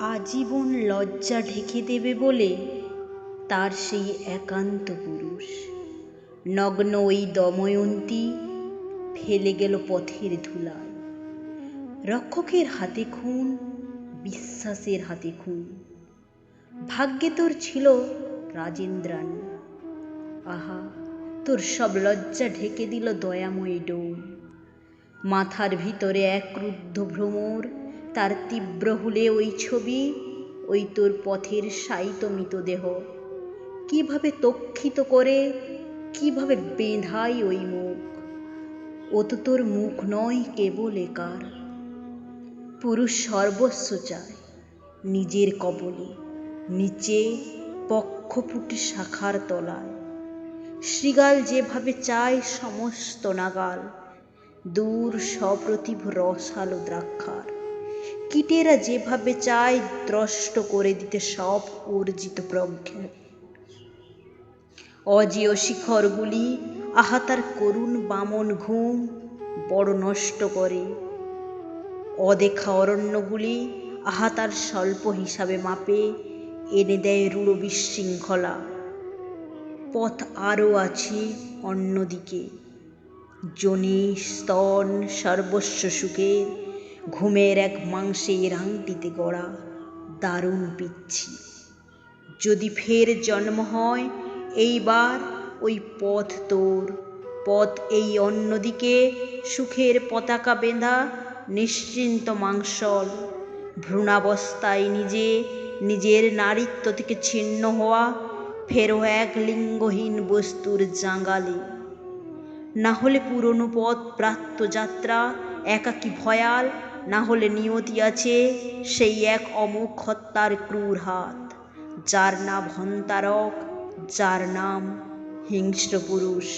আজীবন লজ্জা ঢেকে দেবে বলে তার সেই একান্ত পুরুষ। নগ্ন ওই দময়ন্তী ফেলে গেল পথের ধুলায়। রক্ষকের হাতে খুন, বিশ্বাসের হাতে খুন। ভাগ্যে তোর ছিল রাজেন্দ্রাণী। আহা, তোর সব লজ্জা ঢেকে দিল দয়াময়ী ডোম। মাথার ভিতরে এক ক্রুদ্ধ ভ্রমর তার তীব্র হুলে ওই ছবি, ওই তোর পথের শায়িত মৃতদেহ। কীভাবে তক্ষিত করে, কীভাবে বেঁধাই ওই মুখ। ও তো তোর মুখ নয়, কেবল একার। পুরুষ সর্বস্ব চায়, নিজের কবলে, নিচে পক্ষপুট শাখার তলায়। শৃগাল যেভাবে চায়, সমস্ত নাগাল, দূর সপ্রতিভ রসালো দ্রাক্ষার। কীটেরা যেভাবে চায় দ্রষ্ট করে দিতে সব অর্জিত প্রজ্ঞা। অজেয় শিখরগুলি আহা তার করুণ বামন ঘুম বড় নষ্ট করে। অদেখা অরণ্যগুলি আহা তার স্বল্প হিসাবে মাপে, এনে দেয় রূঢ় বিশৃঙ্খলা। পথ আরও আছে অন্যদিকে। জনি, স্তন, সর্বস্ব সুখের ঘুমের এক মাংসের আংটিতে গড়া দারুণ পিচ্ছি। যদি ফের জন্ম হয়, এইবার ওই পথ তোর। পথ এই অন্যদিকে সুখের পতাকা বেঁধা নিশ্চিন্ত মাংসল। ভ্রূণাবস্থায় নিজে, নিজের নারীত্ব থেকে ছিন্ন হওয়া ফেরো এক লিঙ্গহীন বস্তুর জাঙ্গালে। না হলে পুরনো পথ প্রাত্য যাত্রা একাকী ভয়াল না হলে নিয়তি আছে সেই এক অমুক হত্যার ক্রূর হাত, যার নাম হন্তারক, যার নাম হিংস্র পুরুষ।